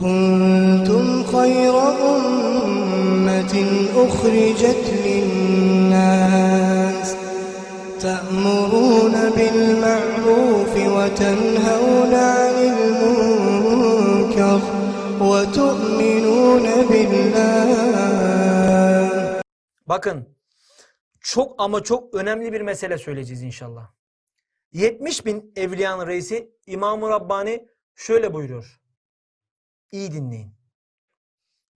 كنتم خير أمة أخرجت للناس تأمرون بالمعروف وتنهون عن المنكر وتؤمنون بالله Bakın çok ama çok önemli bir mesele söyleyeceğiz inşallah. 70 bin evliyanın reisi İmam-ı Rabbani şöyle buyuruyor. İyi dinleyin.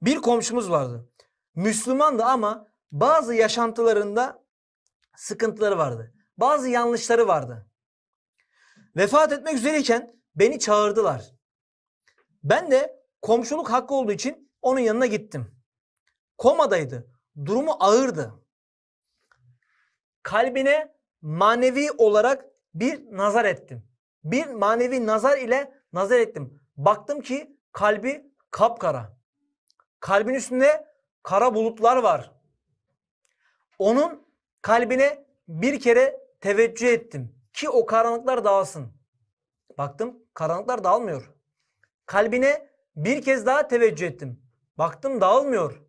Bir komşumuz vardı. Müslümandı ama bazı yaşantılarında sıkıntıları vardı. Bazı yanlışları vardı. Vefat etmek üzereyken beni çağırdılar. Ben de komşuluk hakkı olduğu için onun yanına gittim. Komadaydı. Durumu ağırdı. Kalbine manevi olarak bir nazar ettim. Bir manevi nazar ile nazar ettim. Baktım ki kalbi kapkara. Kalbin üstünde kara bulutlar var. Onun kalbine bir kere teveccüh ettim ki o karanlıklar dağılsın. Baktım karanlıklar dağılmıyor. Kalbine bir kez daha teveccüh ettim. Baktım dağılmıyor.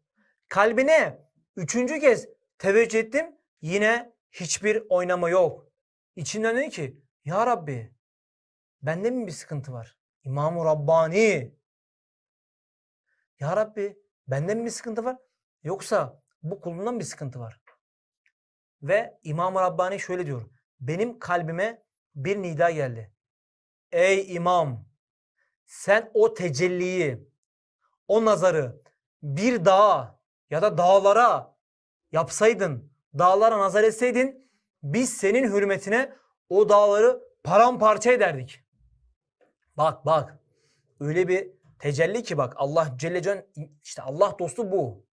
Kalbine üçüncü kez teveccüh ettim. Yine hiçbir oynama yok. İçinden dedi ki Ya Rabbi bende mi bir sıkıntı var? İmam-ı Rabbani. Ya Rabbi bende mi bir sıkıntı var? Yoksa bu kulundan bir sıkıntı var. Ve İmam-ı Rabbani şöyle diyor. Benim kalbime bir nida geldi. Ey imam sen o tecelliyi, o nazarı bir dağa ya da dağlara yapsaydın, dağlara nazar etseydin biz senin hürmetine o dağları paramparça ederdik. Bak bak öyle bir tecelli ki bak Allah Celle Can işte Allah dostu bu.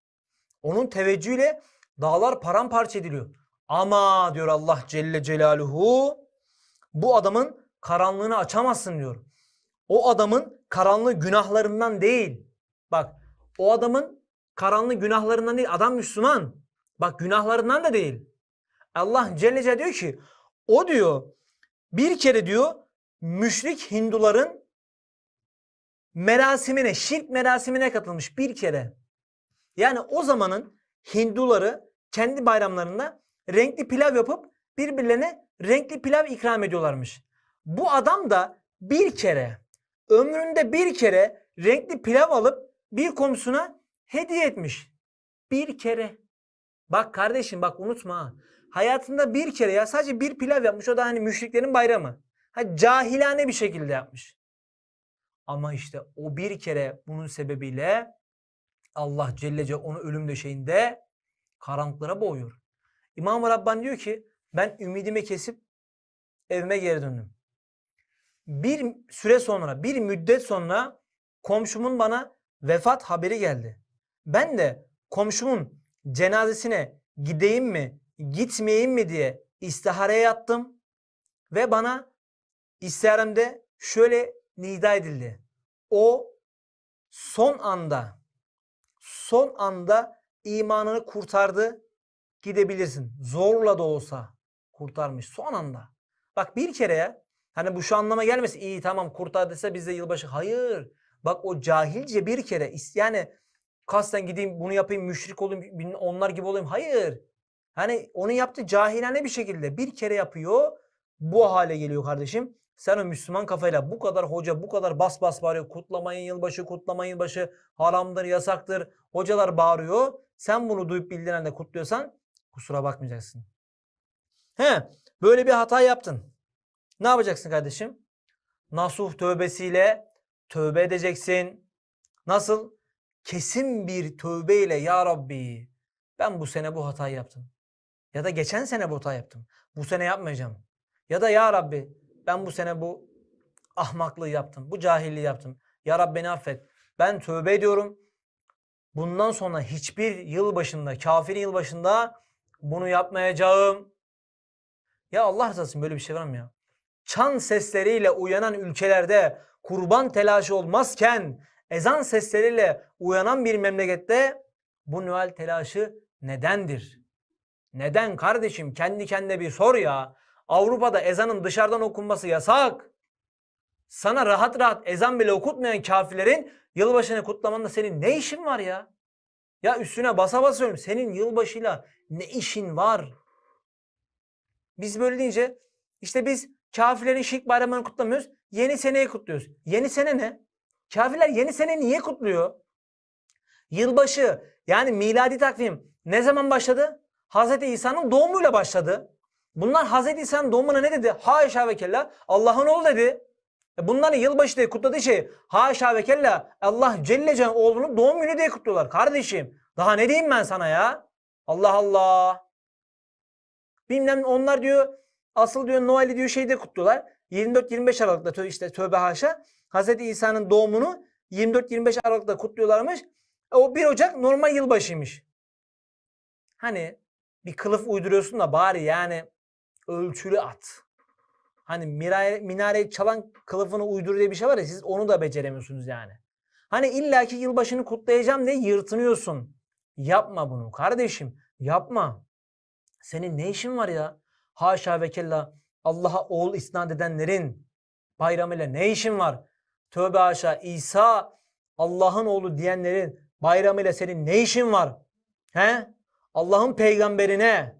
Onun teveccühüyle dağlar paramparça ediliyor. Ama diyor Allah Celle Celaluhu bu adamın karanlığını açamazsın diyor. O adamın karanlığı günahlarından değil. Bak o adamın karanlığı günahlarından değil. Adam Müslüman. Bak günahlarından da değil. Allah Celle Celaluhu diyor ki o diyor bir kere diyor müşrik Hinduların merasimine, şirk merasimine katılmış bir kere. Yani o zamanın Hinduları kendi bayramlarında renkli pilav yapıp birbirlerine renkli pilav ikram ediyorlarmış. Bu adam da bir kere ömründe bir kere renkli pilav alıp bir komşusuna hediye etmiş. Bir kere. Bak kardeşim bak unutma ha. Hayatında bir kere ya sadece bir pilav yapmış. O da hani müşriklerin bayramı. Ha, cahilane bir şekilde yapmış. Ama işte o bir kere bunun sebebiyle Allah Celle Celle onu ölüm döşeğinde karanlıklara boğuyor. İmam-ı Rabbani diyor ki ben ümidimi kesip evime geri döndüm. Bir süre sonra, bir müddet sonra komşumun bana vefat haberi geldi. Ben de komşumun cenazesine gideyim mi, gitmeyeyim mi diye istihareye yattım ve bana istiharemde şöyle nida edildi. O son anda son anda imanını kurtardı. Gidebilirsin. Zorla da olsa kurtarmış son anda. Bak bir kere ya hani bu şu anlama gelmesin. İyi tamam kurtardıysa biz de yılbaşı. Hayır. Bak o cahilce bir kere yani kasten gideyim bunu yapayım müşrik olayım onlar gibi olayım. Hayır. Hani onu yaptı cahilane bir şekilde bir kere yapıyor. Bu hale geliyor kardeşim. Sen o Müslüman kafayla bu kadar hoca bu kadar bas bas bağırıyor. Kutlamayın yılbaşı, kutlamayın yılbaşı haramdır, yasaktır. Hocalar bağırıyor. Sen bunu duyup bildiğin halde kutluyorsan kusura bakmayacaksın. He, böyle bir hata yaptın. Ne yapacaksın kardeşim? Nasuh tövbesiyle tövbe edeceksin. Nasıl? Kesin bir tövbeyle ya Rabbi ben bu sene bu hatayı yaptım. Ya da geçen sene bu hata yaptım. Bu sene yapmayacağım. Ya da ya Rabbi ben bu sene bu ahmaklığı yaptım. Bu cahilliği yaptım. Ya Rabbi beni affet. Ben tövbe ediyorum. Bundan sonra hiçbir yıl başında, kafir yıl başında bunu yapmayacağım. Ya Allah razı olsun böyle bir şey var mı ya? Çan sesleriyle uyanan ülkelerde kurban telaşı olmazken ezan sesleriyle uyanan bir memlekette bu Noel telaşı nedendir? Neden kardeşim? Kendi kendine bir sor ya. Avrupa'da ezanın dışarıdan okunması yasak. Sana rahat rahat ezan bile okutmayan kafirlerin yılbaşını kutlamanda senin ne işin var ya? Ya üstüne basa basa söylüyorum. Senin yılbaşıyla ne işin var? Biz böyle deyince işte biz kafirlerin şirk bayramını kutlamıyoruz. Yeni seneyi kutluyoruz. Yeni sene ne? Kafirler yeni sene niye kutluyor? Yılbaşı yani miladi takvim ne zaman başladı? Hz. İsa'nın doğumuyla başladı. Bunlar Hz. İsa'nın doğumuna ne dedi? Haşa ve kella Allah'ın oğlu dedi. E Bunların yılbaşı diye kutladığı şey haşa ve kella Allah Celle Celaluhu oğlunun doğum günü diye kutluyorlar kardeşim. Daha ne diyeyim ben sana ya? Allah Allah. Bilmem onlar diyor asıl diyor Noel'i diyor şeyde kutluyorlar. 24-25 Aralık'ta tö işte tövbe haşa. Hz. İsa'nın doğumunu 24-25 Aralık'ta kutluyorlarmış. E O 1 Ocak normal yılbaşıymış. Hani bir kılıf uyduruyorsun da bari yani ölçülü at. Hani minare, minareyi çalan kılıfını uydur diye bir şey var ya siz onu da beceremiyorsunuz yani. Hani illaki yılbaşını kutlayacağım diye yırtınıyorsun. Yapma bunu kardeşim. Yapma. Senin ne işin var ya? Haşa ve kella Allah'a oğul isnat edenlerin bayramıyla ne işin var? Tövbe haşa İsa Allah'ın oğlu diyenlerin bayramıyla senin ne işin var? He? Allah'ın peygamberine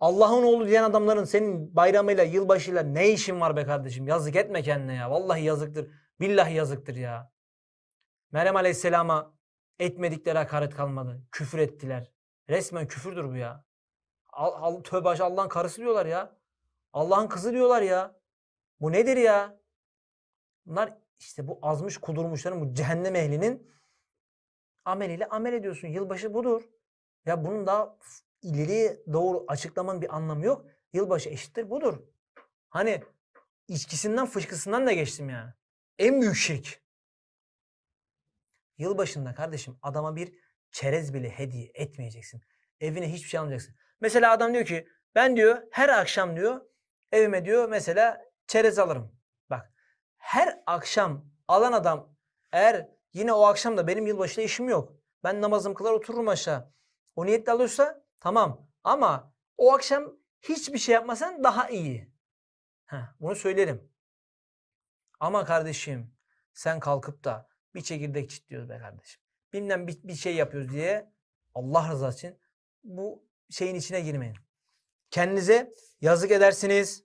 Allah'ın oğlu diyen adamların senin bayramıyla, yılbaşıyla ne işin var be kardeşim? Yazık etme kendine ya. Vallahi yazıktır. Billahi yazıktır ya. Meryem Aleyhisselam'a etmedikleri hakaret kalmadı. Küfür ettiler. Resmen küfürdür bu ya. Al, al, tövbe Allah'ın karısı diyorlar ya. Allah'ın kızı diyorlar ya. Bu nedir ya? Bunlar işte bu azmış kudurmuşların bu cehennem ehlinin ameliyle amel ediyorsun. Yılbaşı budur. Ya bunun daha f- ileri doğru açıklamanın bir anlamı yok. Yılbaşı eşittir budur. Hani içkisinden fışkısından da geçtim yani. En büyük şirk. Yılbaşında kardeşim adama bir çerez bile hediye etmeyeceksin. Evine hiçbir şey almayacaksın. Mesela adam diyor ki ben diyor her akşam diyor evime diyor mesela çerez alırım. Bak her akşam alan adam eğer yine o akşam da benim yılbaşıyla işim yok. Ben namazımı kılar otururum aşağı. O niyetle alıyorsa tamam. Ama o akşam hiçbir şey yapmasan daha iyi. Heh, bunu söylerim. Ama kardeşim sen kalkıp da bir çekirdek çitliyoruz be kardeşim. Bilmem bir, bir şey yapıyoruz diye Allah rızası için bu şeyin içine girmeyin. Kendinize yazık edersiniz.